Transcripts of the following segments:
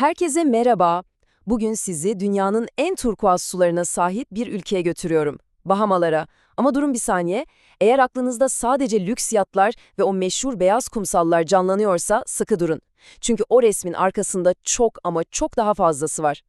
Herkese merhaba. Bugün sizi dünyanın en turkuaz sularına sahip bir ülkeye götürüyorum. Bahamalara. Ama durun bir saniye. Eğer aklınızda sadece lüks yatlar ve o meşhur beyaz kumsallar canlanıyorsa sıkı durun. Çünkü o resmin arkasında çok ama çok daha fazlası var.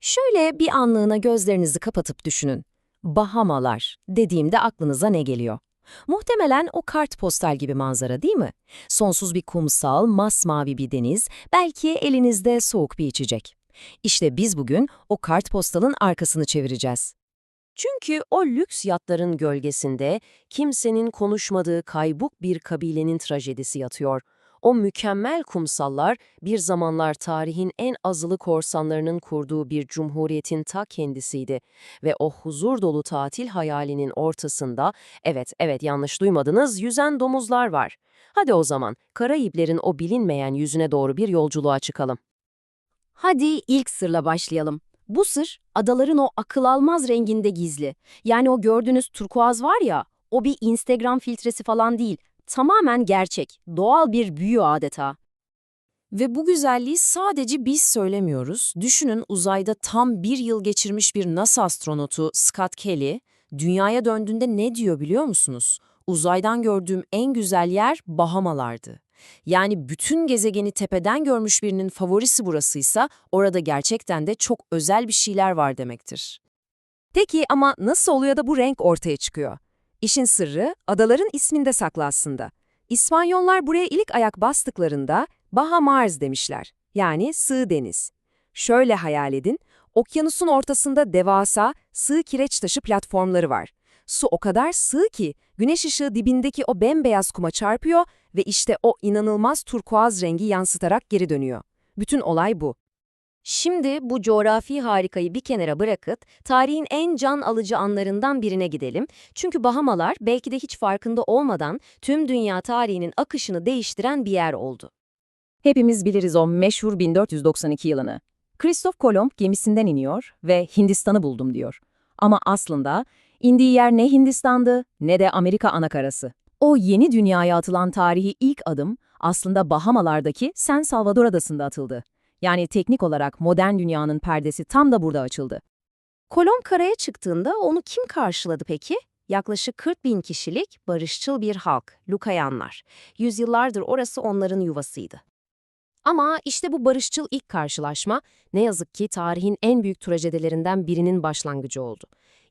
Şöyle bir anlığına gözlerinizi kapatıp düşünün. Bahamalar dediğimde aklınıza ne geliyor? Muhtemelen o kart postal gibi manzara değil mi? Sonsuz bir kumsal, masmavi bir deniz, belki elinizde soğuk bir içecek. İşte biz bugün o kart postalın arkasını çevireceğiz. Çünkü o lüks yatların gölgesinde kimsenin konuşmadığı kaybuk bir kabilenin trajedisi yatıyor. O mükemmel kumsallar bir zamanlar tarihin en azılı korsanlarının kurduğu bir cumhuriyetin ta kendisiydi. Ve o huzur dolu tatil hayalinin ortasında, evet evet yanlış duymadınız, yüzen domuzlar var. Hadi o zaman Karayiplerin o bilinmeyen yüzüne doğru bir yolculuğa çıkalım. Hadi ilk sırla başlayalım. Bu sır adaların o akıl almaz renginde gizli. Yani o gördüğünüz turkuaz var ya, o bir Instagram filtresi falan değil. Tamamen gerçek, doğal bir büyü adeta. Ve bu güzelliği sadece biz söylemiyoruz. Düşünün uzayda tam bir yıl geçirmiş bir NASA astronotu Scott Kelly, dünyaya döndüğünde ne diyor biliyor musunuz? Uzaydan gördüğüm en güzel yer Bahamalardı. Yani bütün gezegeni tepeden görmüş birinin favorisi burasıysa orada gerçekten de çok özel bir şeyler var demektir. Peki ama nasıl oluyor da bu renk ortaya çıkıyor? İşin sırrı adaların isminde saklı aslında. İspanyollar buraya ilk ayak bastıklarında Baha Mars demişler. Yani sığ deniz. Şöyle hayal edin, okyanusun ortasında devasa sığ kireç taşı platformları var. Su o kadar sığ ki güneş ışığı dibindeki o bembeyaz kuma çarpıyor ve işte o inanılmaz turkuaz rengi yansıtarak geri dönüyor. Bütün olay bu. Şimdi bu coğrafi harikayı bir kenara bırakıp tarihin en can alıcı anlarından birine gidelim. Çünkü Bahamalar belki de hiç farkında olmadan tüm dünya tarihinin akışını değiştiren bir yer oldu. Hepimiz biliriz o meşhur 1492 yılını. Kristof Kolomb gemisinden iniyor ve Hindistan'ı buldum diyor. Ama aslında indiği yer ne Hindistan'dı ne de Amerika anakarası. O yeni dünyaya atılan tarihi ilk adım aslında Bahamalardaki San Salvador adasında atıldı. Yani teknik olarak modern dünyanın perdesi tam da burada açıldı. Kolon karaya çıktığında onu kim karşıladı peki? Yaklaşık 40 bin kişilik barışçıl bir halk, Lukayanlar. Yüzyıllardır orası onların yuvasıydı. Ama işte bu barışçıl ilk karşılaşma ne yazık ki tarihin en büyük trajedilerinden birinin başlangıcı oldu.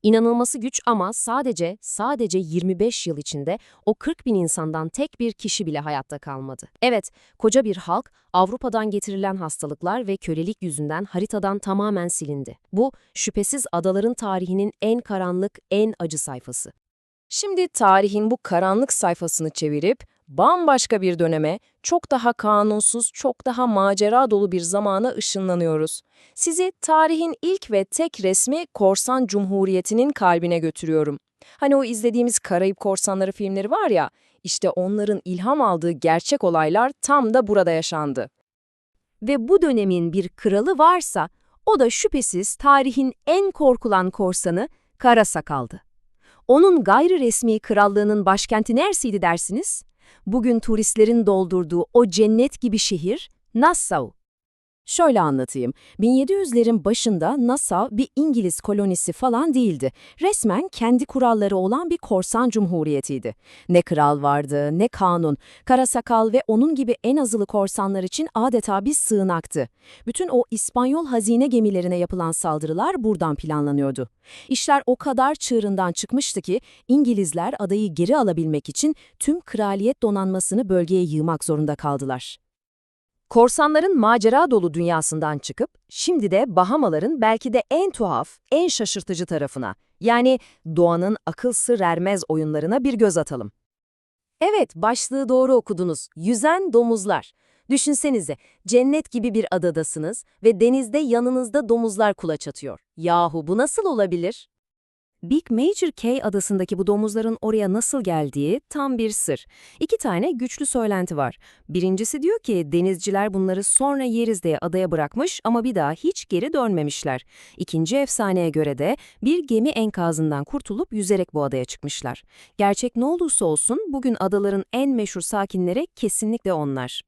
İnanılması güç ama sadece, sadece 25 yıl içinde o 40 bin insandan tek bir kişi bile hayatta kalmadı. Evet, koca bir halk Avrupa'dan getirilen hastalıklar ve kölelik yüzünden haritadan tamamen silindi. Bu, şüphesiz adaların tarihinin en karanlık, en acı sayfası. Şimdi tarihin bu karanlık sayfasını çevirip bambaşka bir döneme, çok daha kanunsuz, çok daha macera dolu bir zamana ışınlanıyoruz. Sizi tarihin ilk ve tek resmi Korsan Cumhuriyeti'nin kalbine götürüyorum. Hani o izlediğimiz Karayip Korsanları filmleri var ya, işte onların ilham aldığı gerçek olaylar tam da burada yaşandı. Ve bu dönemin bir kralı varsa, o da şüphesiz tarihin en korkulan korsanı Karasakal'dı. Onun gayri resmi krallığının başkenti neresiydi dersiniz? Bugün turistlerin doldurduğu o cennet gibi şehir Nassau. Şöyle anlatayım. 1700'lerin başında Nassau bir İngiliz kolonisi falan değildi. Resmen kendi kuralları olan bir korsan cumhuriyetiydi. Ne kral vardı, ne kanun. Karasakal ve onun gibi en azılı korsanlar için adeta bir sığınaktı. Bütün o İspanyol hazine gemilerine yapılan saldırılar buradan planlanıyordu. İşler o kadar çığırından çıkmıştı ki İngilizler adayı geri alabilmek için tüm kraliyet donanmasını bölgeye yığmak zorunda kaldılar. Korsanların macera dolu dünyasından çıkıp, şimdi de Bahamaların belki de en tuhaf, en şaşırtıcı tarafına, yani doğanın akıl sır oyunlarına bir göz atalım. Evet, başlığı doğru okudunuz. Yüzen domuzlar. Düşünsenize, cennet gibi bir adadasınız ve denizde yanınızda domuzlar kulaç atıyor. Yahu bu nasıl olabilir? Big Major K adasındaki bu domuzların oraya nasıl geldiği tam bir sır. İki tane güçlü söylenti var. Birincisi diyor ki denizciler bunları sonra yeriz diye adaya bırakmış ama bir daha hiç geri dönmemişler. İkinci efsaneye göre de bir gemi enkazından kurtulup yüzerek bu adaya çıkmışlar. Gerçek ne olursa olsun bugün adaların en meşhur sakinleri kesinlikle onlar.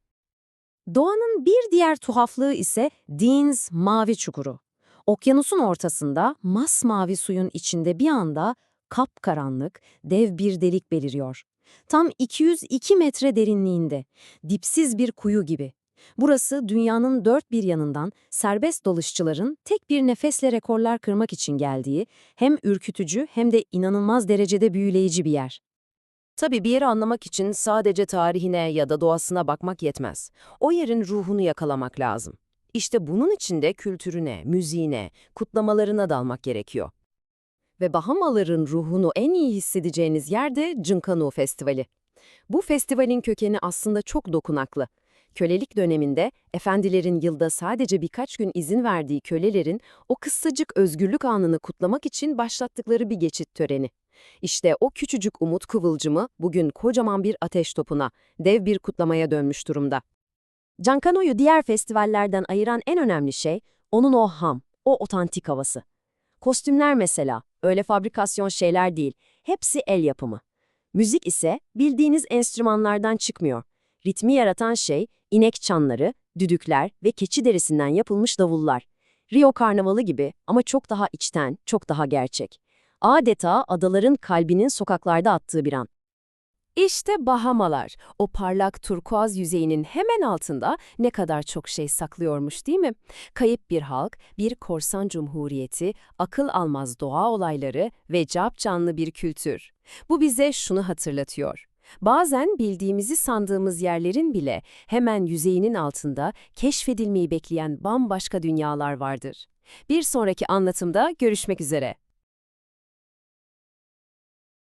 Doğanın bir diğer tuhaflığı ise Dean's Mavi Çukuru. Okyanusun ortasında masmavi suyun içinde bir anda kapkaranlık, dev bir delik beliriyor. Tam 202 metre derinliğinde, dipsiz bir kuyu gibi. Burası dünyanın dört bir yanından serbest dalışçıların tek bir nefesle rekorlar kırmak için geldiği hem ürkütücü hem de inanılmaz derecede büyüleyici bir yer. Tabii bir yeri anlamak için sadece tarihine ya da doğasına bakmak yetmez. O yerin ruhunu yakalamak lazım. İşte bunun için de kültürüne, müziğine, kutlamalarına dalmak gerekiyor. Ve Bahamaların ruhunu en iyi hissedeceğiniz yer de Junkanoo Festivali. Bu festivalin kökeni aslında çok dokunaklı. Kölelik döneminde efendilerin yılda sadece birkaç gün izin verdiği kölelerin o kısacık özgürlük anını kutlamak için başlattıkları bir geçit töreni. İşte o küçücük umut kıvılcımı bugün kocaman bir ateş topuna, dev bir kutlamaya dönmüş durumda. Cankano'yu diğer festivallerden ayıran en önemli şey onun o ham, o otantik havası. Kostümler mesela, öyle fabrikasyon şeyler değil, hepsi el yapımı. Müzik ise bildiğiniz enstrümanlardan çıkmıyor. Ritmi yaratan şey, inek çanları, düdükler ve keçi derisinden yapılmış davullar. Rio Karnavalı gibi ama çok daha içten, çok daha gerçek. Adeta adaların kalbinin sokaklarda attığı bir an. İşte Bahamalar, o parlak turkuaz yüzeyinin hemen altında ne kadar çok şey saklıyormuş değil mi? Kayıp bir halk, bir korsan cumhuriyeti, akıl almaz doğa olayları ve capcanlı bir kültür. Bu bize şunu hatırlatıyor. Bazen bildiğimizi sandığımız yerlerin bile hemen yüzeyinin altında keşfedilmeyi bekleyen bambaşka dünyalar vardır. Bir sonraki anlatımda görüşmek üzere.